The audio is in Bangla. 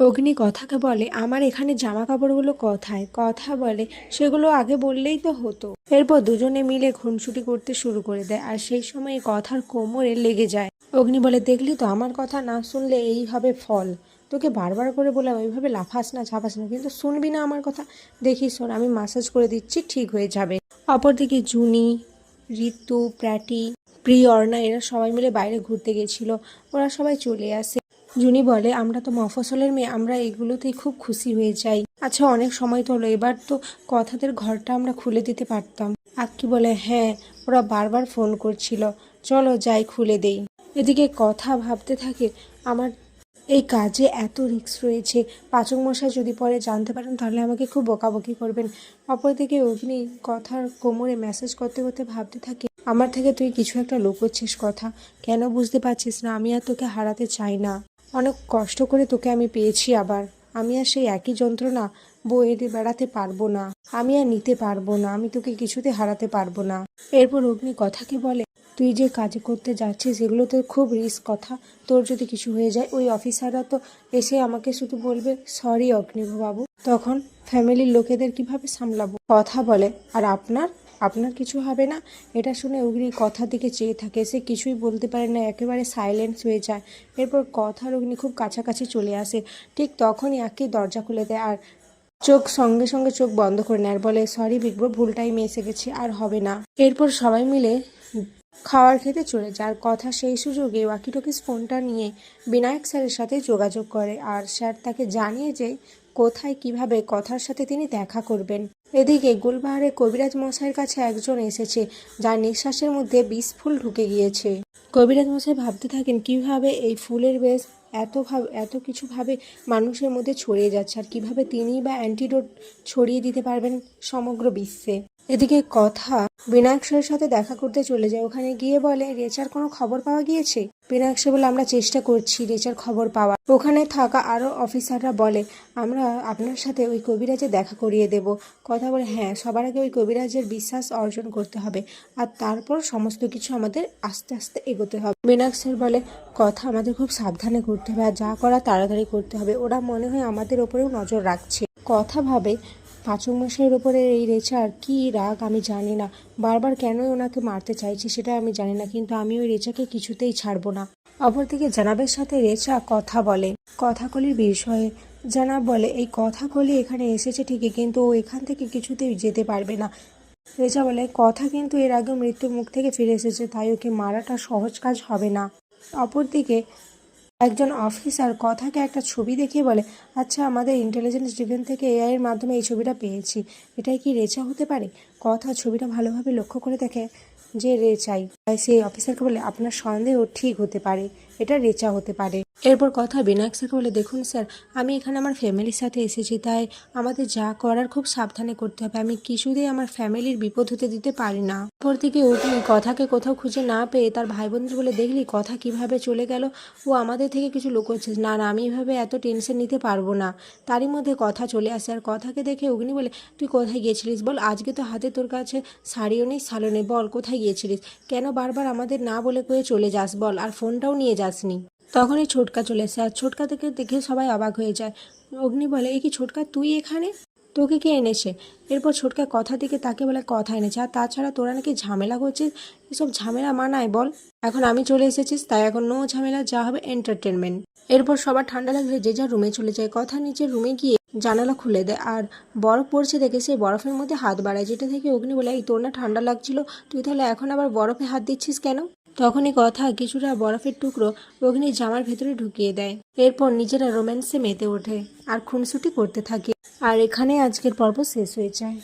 অগ্নি কথাকে বলে, আমার এখানে জামা কাপড়গুলো কথায়? কথা বলে, সেগুলো আগে বললেই তো হতো। এরপর দুজনে মিলে খুনসুটি করতে শুরু করে দেয় আর সেই সময় কথার কোমরে লেগে যায়। অগ্নি বলে, দেখলি তো, আমার কথা না শুনলে এই হবে ফল। তোকে বারবার করে বললাম, ওইভাবে লাফাস না, ঝাপাস না, কিন্তু শুনবি না আমার কথা? দেখিস শোন, আমি মাসাজ করে দিচ্ছি, ঠিক হয়ে যাবে। অপরদিকে জুনি, ঋতু প্র্যাটি প্রিয় অর্ণা এরা সবাই মিলে বাইরে ঘুরতে গেছিল। ওরা সবাই চলে আসে। জুনি বলে, আমরা তো মফসলের মেয়ে, আমরা এগুলোতেই খুব খুশি হয়ে যাই। আচ্ছা অনেক সময় তো হলো, এবার তো কথাদের ঘরটা আমরা খুলে দিতে পারতাম। আক্কি বলে হ্যাঁ ওরা বারবার ফোন করছিল, চলো যাই খুলে দেই। এদিকে কথা ভাবতে থাকে, আমার এই কাজে এত রিস্ক রয়েছে পাচক মশাই যদি পরে জানতে পারেন, তাহলে আমাকে খুব বকাবকি করবেন। অপরদিকে অগ্নি কথার কোমরে মেসেজ করতে করতে ভাবতে থাকে, আমার থেকে তুই কিছু একটা লুকোচ্ছিস কথা, কেন বুঝতে পারছিস না? আমি আর তোকে হারাতে চাই না। অনেক কষ্ট করে তোকে আমি পেয়েছি আবার। আমি আর সেই একই যন্ত্রণা বয়ে বেড়াতে পারব না। আমি আর নিতে পারব না। আমি তোকে কিছুতে হারাতে পারব না। এরপর অগ্নি কথাকে বলে, তুই যে কাজ করতে যাচ্ছিস, এগুলো তো খুব রিস্ক কথা। তোর যদি কিছু হয়ে যায়, ওই অফিসাররা তো এসে আমাকে শুধু বলবে, সরি অগ্নিভ বাবু তখন ফ্যামিলির লোকেদের কীভাবে সামলাবো কথা বলে, আর আপনার আপনার কিছু হবে না। এটা শুনে অগ্নি কথা দিকে চেয়ে থাকে। সে কিছুই বলতে পারে না, একেবারে সাইলেন্স হয়ে যায়। এরপর কথার অগ্নি খুব কাছাকাছি চলে আসে। ঠিক তখনই আঁকি দরজা খুলে দেয় আর চোখ সঙ্গে সঙ্গে চোখ বন্ধ করে নেয় আর বলে সরি বিগ্র ভুল টাইমে এসে গেছি, আর হবে না। এরপর সবাই মিলে খাওয়ার খেতে চলে যার কথা সেই সুযোগে ওয়াকিটকিস ফোনটা নিয়ে বিনায়ক স্যারের সাথে যোগাযোগ করে আর স্যার তাকে জানিয়ে যে কোথায় কীভাবে কথার সাথে তিনি দেখা করবেন। এদিকে গুলবাহারে কবিরাজ মশাইয়ের কাছে একজন এসেছে, যার নিঃশ্বাসের মধ্যে বিষ ফুল ঢুকে গিয়েছে। কবিরাজ মশাই ভাবতে থাকেন, কীভাবে এই ফুলের বেশ এত ভাব, এত কিছুভাবে মানুষের মধ্যে ছড়িয়ে যাচ্ছে আর কীভাবে তিনি বা অ্যান্টিডোট ছড়িয়ে দিতে পারবেন সমগ্র বিশ্বে। এদিকে কথা, বিনায়ক সাথে দেখা করতে চলে যায়। ওখানে গিয়ে বলে, রেচার কোনো খবর পাওয়া গিয়েছে? বিনায়ক বলে, আমরা চেষ্টা করছি রেচার খবর পাওয়া ওখানে থাকা আরও অফিসাররা বলে, আমরা আপনার সাথে ওই কবিরাজে দেখা করিয়ে দেব। কথা বলে হ্যাঁ সবার আগে ওই কবিরাজের বিশ্বাস অর্জন করতে হবে আর তারপর সমস্ত কিছু আমাদের আস্তে আস্তে এগোতে হবে। বিনায়ক বলে, কথা আমাদের খুব সাবধানে করতে হবে আর যা করা তাড়াতাড়ি করতে হবে। ওরা মনে হয় আমাদের ওপরেও নজর রাখছে। কথা ভাবে পাচক মশাইয়ের ওপরে এই রেচার কি রাগ আমি জানি না। বারবার কেনই ওনাকে মারতে চাইছি সেটা আমি জানি না, কিন্তু আমি ওই রেচাকে কিছুতেই ছাড়বো না। অপরদিকে জানাবের সাথে রেচা কথা বলে। কথাকলির বিষয়ে জানাব বলে, এই কথাকলি এখানে এসেছে ঠিকই, কিন্তু ও এখান থেকে কিছুতেই যেতে পারবে না। রেচা বলে, কথা কিন্তু এর আগে মৃত্যুর মুখ থেকে ফিরে এসেছে, তাই ওকে মারাটা সহজ কাজ হবে না। অপরদিকে একজন অফিসার কথাকে একটা ছবি দেখিয়ে বলে আচ্ছা আমাদের ইন্টেলিজেন্স ডিভেন থেকে এআই এর মাধ্যমে এই ছবিটা পেয়েছি। এটাই কি রেচা হতে পারে? কথা ছবিটা ভালোভাবে লক্ষ্য করে দেখে যে রেচাই। তাই সেই অফিসারকে বলে, আপনার সন্দেহ ঠিক হতে পারে। এটা রেচা হতে পারে। এরপর কথা বিনায়ক স্যারকে বলে, দেখুন স্যার, আমি এখানে আমার ফ্যামিলির সাথে এসেছি, তাই আমাদের যা করার খুব সাবধানে করতে হবে। আমি কিছুতেই আমার ফ্যামিলির বিপদ হতে দিতে পারি না। অপরদিকে অগ্নি কথাকে কোথাও খুঁজে না পেয়ে তার ভাই বোনদের বলে, দেখলি, কথা কীভাবে চলে গেল? ও আমাদের থেকে কিছু লুকোচ্ছে। না না, আমি এভাবে এত টেনশন নিতে পারব না। তারই মধ্যে কথা চলে আসে আর কথাকে দেখে অগ্নি বলে, তুই কোথায় গিয়েছিলিস বল? আজকে তো হাতে তোর কাছে শাড়িও নেই সালো নেই বল, কোথায় গিয়েছিলিস? কেন বারবার আমাদের না বলে কয়ে চলে যাস বল? আর ফোনটাও নিয়ে যাসনি তখনই ছোটকা চলে আসে আর ছোটকা থেকে দেখে সবাই অবাক হয়ে যায়। অগ্নি বলে এই কি ছোটকা, তুই এখানে? তোকে কে এনেছে? এরপর ছোটকা কথা দিকে তাকে বলে, কথা এনেছে। আর তাছাড়া তোরা নাকি ঝামেলা করছিস? এসব ঝামেলা মানায় বল। এখন আমি চলে এসেছিস, তাই এখন নো ঝামেলা, যা হবে এন্টারটেনমেন্ট এরপর সবার ঠান্ডা লাগলে যে যার রুমে চলে যায়। কথা নিজের রুমে গিয়ে জানালা খুলে দেয় আর বরফ পড়ছে দেখে সেই বরফের মধ্যে হাত বাড়ায়। যেটা থেকে অগ্নি বলে, এই তোর না ঠান্ডা লাগছিল, তুই তাহলে এখন আবার বরফে হাত দিচ্ছিস কেন? তখনই কথা কিছুটা বরফের টুকরো অগ্নির জামার ভেতরে ঢুকিয়ে দেয়। এরপর নিজেরা রোম্যান্সে মেতে ওঠে আর খুনসুটি করতে থাকে। আর এখানে আজকের পর্ব শেষ হয়ে যায়।